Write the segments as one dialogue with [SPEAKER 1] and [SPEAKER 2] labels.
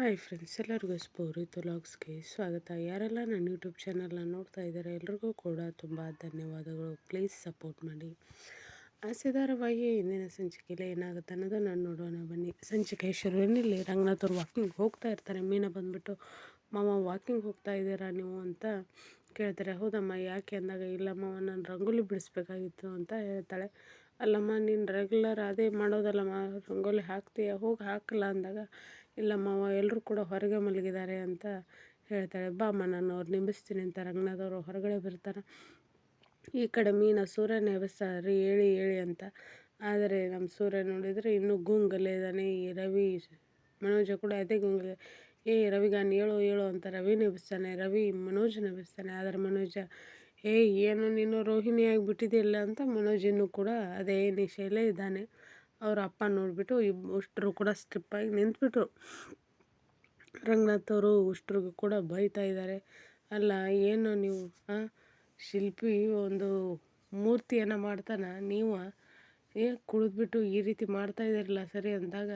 [SPEAKER 1] Hi friends, ಎಲ್ಲರಿಗೂ ಸ್ಪೋರಿ ವ್ಲಾಗ್ಸ್ಗೆ ಸ್ವಾಗತ. ಯಾರೆಲ್ಲ ನನ್ನ ಯೂಟ್ಯೂಬ್ ಚಾನಲ್ನ ನೋಡ್ತಾ ಇದ್ದಾರೆ, ಎಲ್ರಿಗೂ ಕೂಡ ತುಂಬ ಧನ್ಯವಾದಗಳು. ಪ್ಲೀಸ್ ಸಪೋರ್ಟ್ ಮಾಡಿ. ಆಸೆದಾರವಾಗಿ ಇಂದಿನ ಸಂಚಿಕೆಯಲ್ಲಿ ಏನಾಗುತ್ತೆ ಅನ್ನೋದು ನಾನು ನೋಡೋಣ, ಬನ್ನಿ. ಸಂಚಿಕೆ ಶುರು. ರಂಗನಾಥ್ ಅವ್ರು ವಾಕಿಂಗ್ ಹೋಗ್ತಾ ಇರ್ತಾರೆ. ಮೀನ ಬಂದುಬಿಟ್ಟು, ಮಾಮ ವಾಕಿಂಗ್ ಹೋಗ್ತಾ ಇದ್ದೀರಾ ನೀವು? ಅಂತ ಕೇಳ್ತಾರೆ. ಹೌದಮ್ಮ, ಯಾಕೆ? ಅಂದಾಗ, ಇಲ್ಲಮ್ಮ, ನಾನು ರಂಗೋಲಿ ಬಿಡಿಸ್ಬೇಕಾಗಿತ್ತು ಅಂತ ಹೇಳ್ತಾಳೆ. ಅಲ್ಲಮ್ಮ, ನೀನು ರೆಗ್ಯುಲರ್ ಅದೇ ಮಾಡೋದಲ್ಲಮ್ಮ, ರಂಗೋಲಿ ಹಾಕ್ತೀಯ? ಹೋಗಿ ಹಾಕಲ್ಲ ಅಂದಾಗ, ಇಲ್ಲಮ್ಮ ಎಲ್ಲರೂ ಕೂಡ ಹೊರಗೆ ಮಲಗಿದ್ದಾರೆ ಅಂತ ಹೇಳ್ತಾಳೆ. ಬಾಮ್ಮ, ನಾನು ಅವ್ರು ನಿಂಬಿಸ್ತೀನಿ ಅಂತ ರಂಗನಾಥವ್ರು ಹೊರಗಡೆ ಬರ್ತಾರೆ. ಈ ಕಡೆ ಮೀನ ಸೂರ್ಯನ ಎಬ್ಬಿಸ್ತಾರೆ ಹೇಳಿ ಹೇಳಿ ಅಂತ. ಆದರೆ ನಮ್ಮ ಸೂರ್ಯ ನೋಡಿದರೆ ಇನ್ನೂ ಗುಂಗಲ್ಲೇ ಇದ್ದಾನೆ. ಈ ರವಿ, ಮನೋಜ ಕೂಡ ಅದೇ ಗುಂಗಲೆ ಏ ರವಿಗಾನ್ ಹೇಳು ಹೇಳು ಅಂತ ರವಿ ನೆಬಿಸ್ತಾನೆ ರವಿ ಮನೋಜ್ ನೆಬಿಸ್ತಾನೆ ಆದರೆ ಮನೋಜ ಏ ಏನು ನೀನು ರೋಹಿಣಿ ಬಿಟ್ಟಿದ್ದಿಲ್ಲ ಅಂತ ಮನೋಜಿನೂ ಕೂಡ ಅದೇ ನಿಶೆಯಲ್ಲೇ ಇದ್ದಾನೆ. ಅವ್ರ ಅಪ್ಪ ನೋಡಿಬಿಟ್ಟು ಇಬ್ ಅಷ್ಟರು ಕೂಡ ಸ್ಟ್ರಿಪ್ಪಾಗಿ ನಿಂತ್ಬಿಟ್ರು. ರಂಗನಾಥ್ ಅವರು ಉಷ್ಟ್ರಿಗೂ ಕೂಡ ಬೈತಾ ಇದ್ದಾರೆ. ಅಲ್ಲ, ಏನು ನೀವು ಶಿಲ್ಪಿ ಒಂದು ಮೂರ್ತಿಯನ್ನು ಮಾಡ್ತಾನ? ನೀವು? ಏ ಕುಡಿದ್ಬಿಟ್ಟು ಈ ರೀತಿ ಮಾಡ್ತಾ ಇದ್ದೀರಲ್ಲ ಸರಿ ಅಂದಾಗ,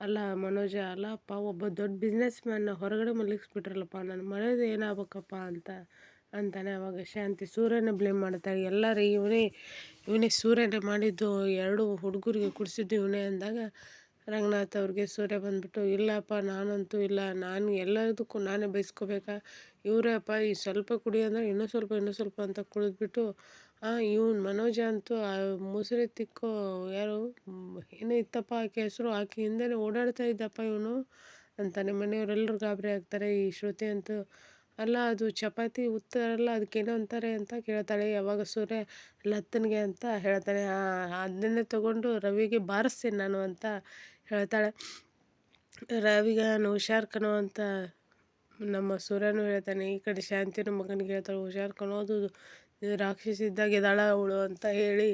[SPEAKER 1] ಅಲ್ಲ ಮನೋಜ, ಅಲ್ಲಪ್ಪ, ಒಬ್ಬ ದೊಡ್ಡ ಬಿಸ್ನೆಸ್ ಮ್ಯಾನ್ನ ಹೊರಗಡೆ ಮಲಗಿಸ್ಬಿಟ್ರಲ್ಲಪ್ಪ ನಾನು ಮನೆಯದು ಏನಾಗಬೇಕಪ್ಪ ಅಂತ ಅಂತಾನೆ ಅವಾಗ ಶಾಂತಿ ಸೂರ್ಯನ ಬ್ಲೇಮ್ ಮಾಡ್ತಾರೆ. ಎಲ್ಲರೂ ಇವನೇ ಇವನೇ ಸೂರ್ಯನೇ ಮಾಡಿದ್ದು, ಎರಡು ಹುಡುಗರಿಗೆ ಕುಡಿಸಿದ್ದು ಇವನೇ ಅಂದಾಗ ರಂಗನಾಥ್ ಅವ್ರಿಗೆ ಸೂರ್ಯ ಬಂದ್ಬಿಟ್ಟು, ಇಲ್ಲಪ್ಪ, ನಾನಂತೂ ಇಲ್ಲ, ನಾನು ಎಲ್ಲದಕ್ಕೂ ನಾನೇ ಬೈಸ್ಕೋಬೇಕಾ ಇವರೇ ಅಪ್ಪ, ಈ ಸ್ವಲ್ಪ ಕುಡಿ ಅಂದರೆ ಇನ್ನೂ ಸ್ವಲ್ಪ ಇನ್ನೂ ಸ್ವಲ್ಪ ಅಂತ ಕುಡಿದ್ಬಿಟ್ಟು ಇವನು ಮನೋಜ ಅಂತೂ ಮುಸುರೆ ತಿಕ್ಕೋ ಯಾರು, ಏನೋ ಇತ್ತಪ್ಪ, ಆಕೆ ಹೆಸರು ಆಕೆ ಹಿಂದೆ ಓಡಾಡ್ತಾ ಇದ್ದಪ್ಪ ಇವನು ಅಂತಾನೆ ಮನೆಯವರೆಲ್ಲರೂ ಗಾಬರಿ ಆಗ್ತಾರೆ. ಈ ಶ್ರುತಿ ಅಂತೂ ಅಲ್ಲ, ಅದು ಚಪಾತಿ ಉತ್ತರಲ್ಲ ಏನೋ ಅಂತಾರೆ ಅಂತ ಕೇಳ್ತಾಳೆ. ಯಾವಾಗ ಸೂರ್ಯ ಲತ್ತನಿಗೆ ಅಂತ ಹೇಳ್ತಾನೆ. ಅದನ್ನೇ ತಗೊಂಡು ರವಿಗೆ ಬಾರಿಸ್ತೀನಿ ನಾನು ಅಂತ ಹೇಳ್ತಾಳೆ. ರವಿಗೆ ನಾನು ಹುಷಾರ್ ಕಣೋ ಅಂತ ನಮ್ಮ ಸೂರ್ಯನೂ ಹೇಳ್ತಾನೆ. ಈ ಕಡೆ ಶಾಂತಿನ ಮಗನಿಗೆ ಹೇಳ್ತಾಳೆ, ಹುಷಾರ್ ಕಣೋದು ರಾಕ್ಷಸಿ ಇದ್ದಾಗ ಇದ್ದಾಳ ಅವಳು ಅಂತ ಹೇಳಿ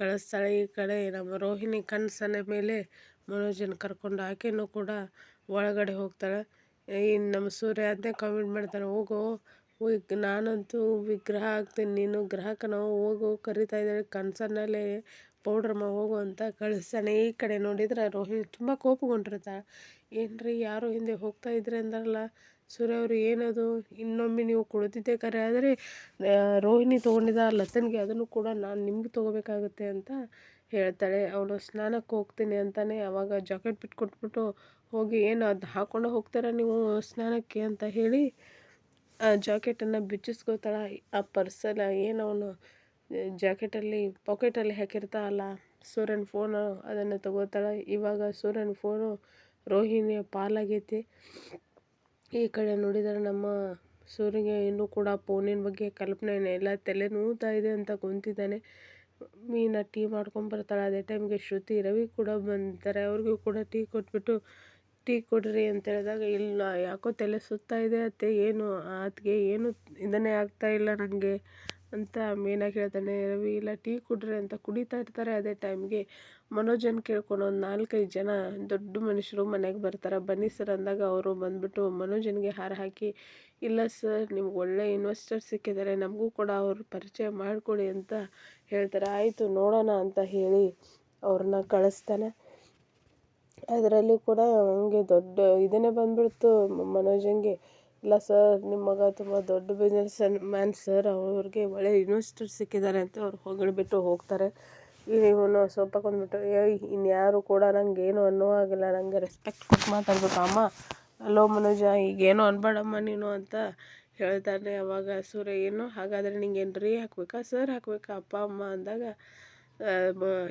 [SPEAKER 1] ಕಳಿಸ್ತಾಳೆ. ಈ ಕಡೆ ನಮ್ಮ ರೋಹಿಣಿ ಕನಸನ ಮೇಲೆ ಮನೋಜನ ಕರ್ಕೊಂಡು ಆಕೆಯೂ ಕೂಡ ಒಳಗಡೆ ಹೋಗ್ತಾಳೆ. ಈ ನಮ್ಮ ಸೂರ್ಯ ಅದನ್ನೇ ಕಾಮೆಂಟ್ ಮಾಡ್ತಾನೆ, ಹೋಗೋ. ನಾನಂತೂ ವಿಗ್ರಹ ಆಗ್ತೀನಿ ನೀನು ಗ್ರಹಕನ ಹೋಗು, ಕರಿತಾ ಇದ್ದಾಳೆ ಕನಸನ್ನಲ್ಲೇ ಪೌಡ್ರಮ್ಮ ಹೋಗು ಅಂತ ಕಳಿಸ್ತಾನೆ. ಈ ಕಡೆ ನೋಡಿದ್ರೆ ರೋಹಿಣಿ ತುಂಬ ಕೋಪಗೊಂಡಿರ್ತಾಳೆ ಏನ್ರಿ, ಯಾರು ಹಿಂದೆ ಹೋಗ್ತಾ ಇದ್ರೆ ಅಂದಾರಲ್ಲ, ಸೂರ್ಯ ಅವರು ಏನದು? ಇನ್ನೊಮ್ಮೆ ನೀವು ಕುಳಿತಿದ್ದೆ ಕರೆ, ಆದರೆ ರೋಹಿಣಿ ತೊಗೊಂಡಿದ್ದ ಲತನ್ಗೆ ಅದನ್ನು ಕೂಡ ನಾನು ನಿಮ್ಗೆ ತೊಗೋಬೇಕಾಗುತ್ತೆ ಅಂತ ಹೇಳ್ತಾಳೆ, ಅವಳು ಸ್ನಾನಕ್ಕೆ ಹೋಗ್ತೀನಿ ಅಂತಾನೆ, ಅವಾಗ ಜಾಕೆಟ್ ಬಿಟ್ಟು ಕೊಟ್ಬಿಟ್ಟು ಹೋಗಿ, ಏನು ಅದು ಹಾಕ್ಕೊಂಡು ಹೋಗ್ತಾರ ನೀವು ಸ್ನಾನಕ್ಕೆ? ಅಂತ ಹೇಳಿ, ಆ ಜಾಕೆಟನ್ನು ಬಿಚ್ಚಿಸ್ಕೋತಾಳೆ. ಆ ಪರ್ಸಲ್ಲ ಏನು ಅವನು, ಜಾಕೆಟಲ್ಲಿ, ಪಾಕೆಟಲ್ಲಿ ಹಾಕಿರ್ತಾಳಲ್ಲ, ಸೂರ್ಯನ ಫೋನು ಅದನ್ನು ತಗೋತಾಳೆ. ಇವಾಗ ಸೂರ್ಯನ ಫೋನು ರೋಹಿಣಿಯ ಪಾಲಾಗೈತಿ. ಈ ಕಡೆ ನೋಡಿದರೆ ನಮ್ಮ ಸೂರ್ಯಗೆ ಇನ್ನೂ ಕೂಡ ಫೋನಿನ ಬಗ್ಗೆ ಕಲ್ಪನೆ ಎಲ್ಲ ತಲೆ ನೋವ್ತಾ ಇದೆ ಅಂತ ಕುಂತಿದ್ದಾನೆ. ಮೀನ ಟೀ ಮಾಡ್ಕೊಂಬರ್ತಾಳೆ ಅದೇ ಟೈಮ್ಗೆ ಶ್ರುತಿ, ರವಿ ಕೂಡ ಬಂತಾರೆ ಅವ್ರಿಗೂ ಕೂಡ ಟೀ ಕೊಟ್ಬಿಟ್ಟು, ಟೀ ಕೊಡ್ರಿ ಅಂತ ಹೇಳಿದಾಗ, ಇಲ್ಲ ಯಾಕೋ ತಲೆ ಸುತ್ತಾ ಇದೆ ಅತ್ತೆ. ಏನು ಅದಕ್ಕೆ ಏನು ಇದನ್ನೇ ಆಗ್ತಾ ಇಲ್ಲ ನನಗೆ ಅಂತ ಮೀನಾ ಕೇಳ್ತಾನೆ. ರವಿ, ಇಲ್ಲ, ಟೀ ಕುಡ್ರಿ ಅಂತ ಕುಡಿತಾ ಇರ್ತಾರೆ. ಅದೇ ಟೈಮ್ಗೆ ಮನೋಜನ್ ಕೇಳ್ಕೊಂಡು ಒಂದು ನಾಲ್ಕೈದು ಜನ ದೊಡ್ಡ ಮನುಷ್ಯರು ಮನೆಗೆ ಬರ್ತಾರೆ. ಬನ್ನಿ ಸರ್ ಅಂದಾಗ ಅವರು ಬಂದುಬಿಟ್ಟು ಮನೋಜನ್ಗೆ ಹಾರ ಹಾಕಿ, ಇಲ್ಲ ಸರ್, ನಿಮ್ಗೆ ಒಳ್ಳೆ ಇನ್ವೆಸ್ಟರ್ ಸಿಕ್ಕಿದ್ದಾರೆ ನಮಗೂ ಕೂಡ ಅವ್ರ ಪರಿಚಯ ಮಾಡಿಕೊಡಿ ಅಂತ ಹೇಳ್ತಾರೆ. ಆಯಿತು ನೋಡೋಣ ಅಂತ ಹೇಳಿ ಅವ್ರನ್ನ ಕಳಿಸ್ತಾನೆ. ಅದರಲ್ಲಿ ಕೂಡ ಹಂಗೆ ದೊಡ್ಡ ಇದನ್ನೇ ಬಂದ್ಬಿಡ್ತು ಮನೋಜನ್ಗೆ. ಇಲ್ಲ ಸರ್ ನಿಮ್ಮ ಮಗ ತುಂಬ ದೊಡ್ಡ ಬಿಸ್ನೆಸ್ ಮ್ಯಾನ್ ಸರ್, ಅವ್ರಿಗೆ ಒಳ್ಳೆ ಇನ್ವೆಸ್ಟರ್ ಸಿಕ್ಕಿದ್ದಾರೆ ಅಂತ ಅವ್ರು ಹೊಗಳ್ಬಿಟ್ಟು ಹೋಗ್ತಾರೆ. ಇವನು ಸ್ವಲ್ಪ ಕೊಂದ್ಬಿಟ್ಟು ಏಯ್ ಇನ್ಯಾರು ಕೂಡ ನಂಗೆ ಏನು ಅನ್ನೋ ಹಾಗಿಲ್ಲ ನನಗೆ ರೆಸ್ಪೆಕ್ಟ್ ಕೊಟ್ಟು ಮಾತಾಡ್ಬೇಕು, ಅಮ್ಮ. ಅಲೋ ಮನೋಜ, ಈಗೇನು ಅನ್ಬೇಡಮ್ಮ ನೀನು ಅಂತ ಹೇಳ್ತಾನೆ ಅವಾಗ ಸೂರ್ಯ, ಏನು? ಹಾಗಾದರೆ ನಿಂಗೇನು ರೀ ಹಾಕ್ಬೇಕಾ? ಸರ್ ಹಾಕ್ಬೇಕಾ? ಅಪ್ಪ, ಅಮ್ಮ ಅಂದಾಗ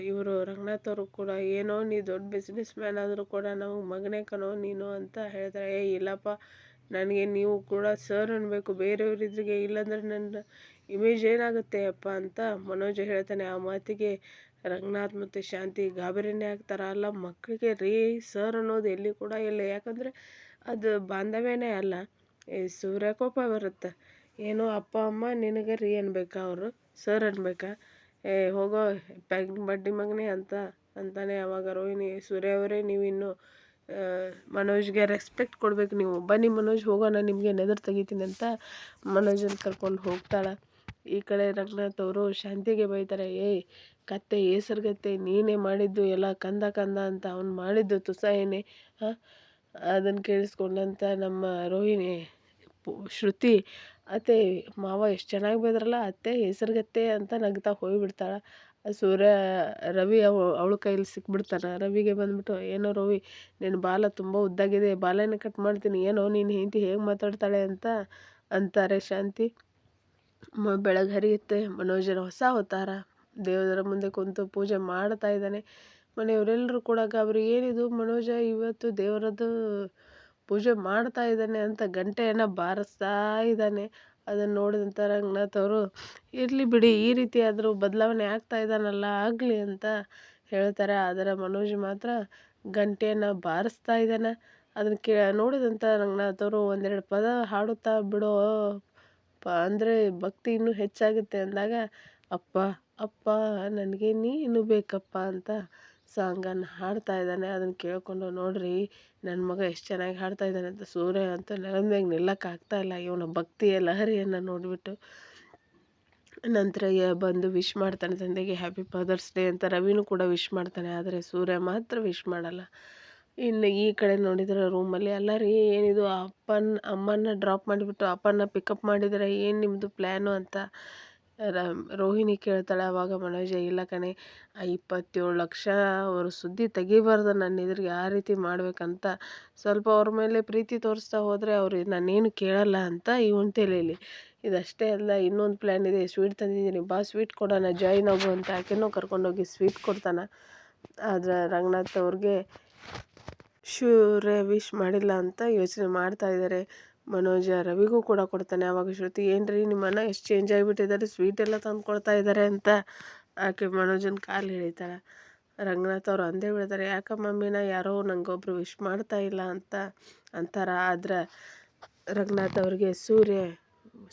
[SPEAKER 1] ಇವರು ರಂಗನಾಥ್ ಅವರು ಕೂಡ, ಏನೋ ನೀ ದೊಡ್ಡ ಬಿಸ್ನೆಸ್ ಮ್ಯಾನ್ ಆದರೂ ಕೂಡ ನಾವು ಮಗನೇ ಕಣೋ ನೀನು ಅಂತ ಹೇಳ್ತಾರೆ. ಏ, ಇಲ್ಲಪ್ಪ, ನನಗೆ ನೀವು ಕೂಡ ಸರ್ ಅನ್ನಬೇಕು ಬೇರೆಯವರಿದ್ರಿಗೆ ಇಲ್ಲಾಂದ್ರೆ ನನ್ನ ಇಮೇಜ್ ಏನಾಗುತ್ತೆ ಅಪ್ಪ ಅಂತ ಮನೋಜ ಹೇಳ್ತಾನೆ, ಆ ಮಾತಿಗೆ ರಂಗನಾಥ್ ಮತ್ತು ಶಾಂತಿ ಗಾಬರಿನೇ ಆಗ್ತಾರಲ್ಲ ಮಕ್ಕಳಿಗೆ ರೀ ಸರ್ ಅನ್ನೋದು ಎಲ್ಲಿ ಕೂಡ ಇಲ್ಲ. ಯಾಕಂದರೆ ಅದು ಬಾಂಧವ್ಯನೇ ಅಲ್ಲ. ಈ ಸೂರ್ಯಕೋಪ ಬರುತ್ತೆ. ಏನೋ ಅಪ್ಪ, ಅಮ್ಮ ನಿನಗೆ ರೀ ಅನ್ಬೇಕಾ ಅವರು? ಸರ್ ಅನ್ಬೇಕಾ? ಏ, ಹೋಗೋ ಪ್ಯಾಗ್ ಬಡ್ಡಿ ಮಗನೇ ಅಂತ, ಅಂತಾನೆ ಅವಾಗ ರೋಹಿಣಿ, ಸೂರ್ಯ ಅವರೇ ನೀವು ಇನ್ನು ಮನೋಜ್ಗೆ ರೆಸ್ಪೆಕ್ಟ್ ಕೊಡ್ಬೇಕು ನೀವು. ಬನ್ನಿ ಮನೋಜ್, ಹೋಗೋಣ, ನಿಮಗೆ ನೆದರ್ ತೆಗಿತೀನಿ ಅಂತ ಮನೋಜನ್ನು ಕರ್ಕೊಂಡು ಹೋಗ್ತಾಳೆ. ಈ ಕಡೆ ರಂಗನಾಥ್ ಅವರು ಶಾಂತಿಗೆ ಬೈತಾರೆ, ಏಯ್, ಕತ್ತೆ ಹೆಸರುಗತ್ತೆ, ನೀನೇ ಮಾಡಿದ್ದು ಎಲ್ಲ ಕಂದ ಕಂದ ಅಂತ ಅವ್ನು ಮಾಡಿದ್ದು ತುಸ ಏನೇ ಹಾಂ ಅದನ್ನು ಕೇಳಿಸ್ಕೊಂಡಂಥ ನಮ್ಮ ರೋಹಿಣಿ ಶ್ರುತಿ, ಅತ್ತೆ, ಮಾವ ಎಷ್ಟು ಚೆನ್ನಾಗಿ ಬೈದ್ರಲ್ಲ, ಅತ್ತೆ ಹೆಸರುಗತ್ತೆ ಅಂತ ನಗ್ತಾ ಹೋಗಿಬಿಡ್ತಾಳೆ. ಸೂರ್ಯ, ರವಿ ಅವ, ಅವಳ ಕೈಲಿ ಸಿಕ್ಬಿಡ್ತಾನೆ. ರವಿಗೆ ಬಂದ್ಬಿಟ್ಟು, ಏನೋ ರವಿ ನಿನ್ನ ಬಾಲ ತುಂಬ ಉದ್ದಾಗಿದೆ, ಬಾಲನ ಕಟ್ ಮಾಡ್ತೀನಿ, ಏನೋ ನೀನು ಹೆಂಡತಿ ಹೇಗೆ ಮಾತಾಡ್ತಾಳೆ ಅಂತ, ಅಂತಾರೆ ಶಾಂತಿ. ಮ ಬೆಳಗ್ಗೆ ಹರಿಯುತ್ತೆ ಮನೋಜನ ಹೊಸ ಅವತಾರ. ದೇವರ ಮುಂದೆ ಕುಂತು ಪೂಜೆ ಮಾಡ್ತಾ ಇದ್ದಾನೆ. ಮನೆಯವರೆಲ್ಲರೂ ಕೂಡ ಅವ್ರಿಗೆ ಏನಿದು, ಮನೋಜ ಇವತ್ತು ದೇವರದ್ದು ಪೂಜೆ ಮಾಡ್ತಾ ಇದ್ದಾನೆ ಅಂತ ಗಂಟೆಯನ್ನು ಬಾರಿಸ್ತಾ ಇದ್ದಾನೆ. ಅದನ್ನು ನೋಡಿದಂಥ ರಂಗನಾಥ್ ಅವರು, ಇರಲಿ ಬಿಡಿ, ಈ ರೀತಿ ಆದರೂ ಬದಲಾವಣೆ ಆಗ್ತಾ ಇದ್ದಾನಲ್ಲ, ಆಗಲಿ ಅಂತ ಹೇಳ್ತಾರೆ. ಆದರೆ ಮನೋಜ್ ಮಾತ್ರ ಗಂಟೆಯನ್ನು ಬಾರಿಸ್ತಾ ಇದ್ದಾನೆ. ಅದನ್ನು ಕೇ ನೋಡಿದಂಥ ರಂಗನಾಥ್ ಒಂದೆರಡು ಪದ ಹಾಡುತ್ತಾ, ಬಿಡೋ ಪ ಅಂದರೆ ಭಕ್ತಿ ಇನ್ನೂ ಹೆಚ್ಚಾಗುತ್ತೆ ಅಂದಾಗ, ಅಪ್ಪ ಅಪ್ಪ, ನನಗೆ ನೀನು ಬೇಕಪ್ಪ ಅಂತ ಸಾಂಗನ್ನು ಹಾಡ್ತಾ ಇದ್ದಾನೆ. ಅದನ್ನು ಕೇಳಿಕೊಂಡು ನೋಡಿರಿ ನನ್ನ ಮಗ ಎಷ್ಟು ಚೆನ್ನಾಗಿ ಹಾಡ್ತಾ ಇದ್ದಾನೆ ಅಂತ. ಸೂರ್ಯ ಅಂತ ನೆಲದ ಮ್ಯಾಗ ಇಲ್ಲ. ಇವನ ಭಕ್ತಿಯ ಲಹರಿಯನ್ನು ನೋಡಿಬಿಟ್ಟು ನಂತರ ಬಂದು ವಿಶ್ ಮಾಡ್ತಾನೆ. ತಂದೆಗೆ ಹ್ಯಾಪಿ ಫಾದರ್ಸ್ ಡೇ ಅಂತ ರವಿನೂ ಕೂಡ ವಿಶ್ ಮಾಡ್ತಾನೆ. ಆದರೆ ಸೂರ್ಯ ಮಾತ್ರ ವಿಶ್ ಮಾಡಲ್ಲ. ಇನ್ನು ಈ ಕಡೆ ನೋಡಿದ್ರೆ ರೂಮಲ್ಲಿ ಅಲ್ಲ ರೀ, ಏನಿದು ಅಪ್ಪನ ಅಮ್ಮನ ಡ್ರಾಪ್ ಮಾಡಿಬಿಟ್ಟು ಅಪ್ಪನ ಪಿಕಪ್ ಮಾಡಿದರೆ ಏನು ನಿಮ್ಮದು ಪ್ಲ್ಯಾನು ಅಂತ ರೋಹಿಣಿ ಕೇಳ್ತಾಳೆ ಆವಾಗ ಮನೋಜ, ಇಲ್ಲ ಕಣೆ, ಆ ಇಪ್ಪತ್ತೇಳು ಲಕ್ಷ ಅವರು ಸುದ್ದಿ ತೆಗಿಬಾರ್ದು ನನ್ನ ಎದುರಿಗೆ ಆ ರೀತಿ ಮಾಡಬೇಕಂತ. ಸ್ವಲ್ಪ ಅವ್ರ ಮೇಲೆ ಪ್ರೀತಿ ತೋರಿಸ್ತಾ ಹೋದರೆ ಅವರು ನಾನೇನು ಕೇಳಲ್ಲ ಅಂತ ಇವನು ತಲೆಯಲ್ಲಿ ಇದಷ್ಟೇ ಅಲ್ಲ, ಇನ್ನೊಂದು ಪ್ಲ್ಯಾನ್ ಇದೆ ಸ್ವೀಟ್ ತಂದಿದ್ದೀನಿ, ಬಾ ಸ್ವೀಟ್ ಕೊಡೋಣ ಜಾಯಿನ್ ಆಗು ಅಂತ ಆಕೆನೂ ಕರ್ಕೊಂಡೋಗಿ ಸ್ವೀಟ್ ಕೊಡ್ತಾನೆ. ಆದರೆ ರಂಗನಾಥ್ ಅವ್ರಿಗೆ ಶೂರೇ ವಿಶ್ ಮಾಡಿಲ್ಲ ಅಂತ ಯೋಚನೆ ಮಾಡ್ತಾ ಇದ್ದಾರೆ ಮನೋಜ. ರವಿಗೂ ಕೂಡ ಕೊಡ್ತಾನೆ ಆವಾಗ ಶ್ರುತಿ. ಏನು ರೀ ನಿಮ್ಮ ಅಣ್ಣ ಎಷ್ಟು ಚೇಂಜ್ ಆಗಿಬಿಟ್ಟಿದ್ದಾರೆ ಸ್ವೀಟ್ ಎಲ್ಲ ತಂದು ಕೊಡ್ತಾ ಇದ್ದಾರೆ ಅಂತ ಆಕೆ ಮನೋಜನ ಕಾಲು ಹಿಡಿತಾಳೆ ರಂಗನಾಥ್ ಅವರು ಅಂದೇ ಬಿಡ್ತಾರೆ ಯಾಕೆ ಮಮ್ಮಿನ ಯಾರೋ ನಂಗೊಬ್ರು ವಿಶ್ ಮಾಡ್ತಾ ಇಲ್ಲ ಅಂತ ಅಂತಾರ. ಆದ್ರೆ ರಂಗನಾಥ್ ಅವ್ರಿಗೆ ಸೂರ್ಯ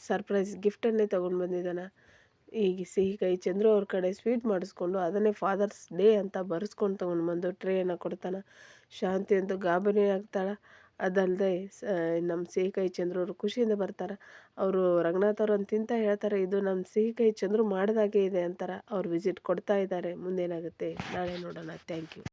[SPEAKER 1] ಸರ್ಪ್ರೈಸ್ ಗಿಫ್ಟನ್ನೇ ತೊಗೊಂಡು ಬಂದಿದ್ದಾನೆ. ಈಗ ಸಿಹಿ ಕೈ ಚಂದ್ರು ಅವ್ರ ಕಡೆ ಸ್ವೀಟ್ ಮಾಡಿಸ್ಕೊಂಡು ಅದನ್ನೇ ಫಾದರ್ಸ್ ಡೇ ಅಂತ ಬರೆಸ್ಕೊಂಡು ತೊಗೊಂಡು ಬಂದು ಟ್ರೇಯನ್ನು ಕೊಡ್ತಾನೆ. ಶಾಂತಿ ಅಂತ ಗಾಬರಿ ಆಗ್ತಾಳೆ. ಅದಲ್ಲದೆ ನಮ್ಮ ಸಿಹಿ ಕೈ ಚಂದ್ರು ಅವರು ಖುಷಿಯಿಂದ ಬರ್ತಾರೆ. ಅವರು ರಂಗನಾಥ್ ಅವ್ರು ತಿಂತ ಹೇಳ್ತಾರೆ, ಇದು ನಮ್ಮ ಸಿಹಿ ಕೈ ಚಂದ್ರು ಮಾಡಿದಾಗೆ ಇದೆ ಅಂತಾರೆ. ಅವ್ರು ವಿಸಿಟ್ ಕೊಡ್ತಾ ಇದ್ದಾರೆ. ಮುಂದೇನಾಗುತ್ತೆ? ನಾಳೆ ನೋಡೋಣ. Thank you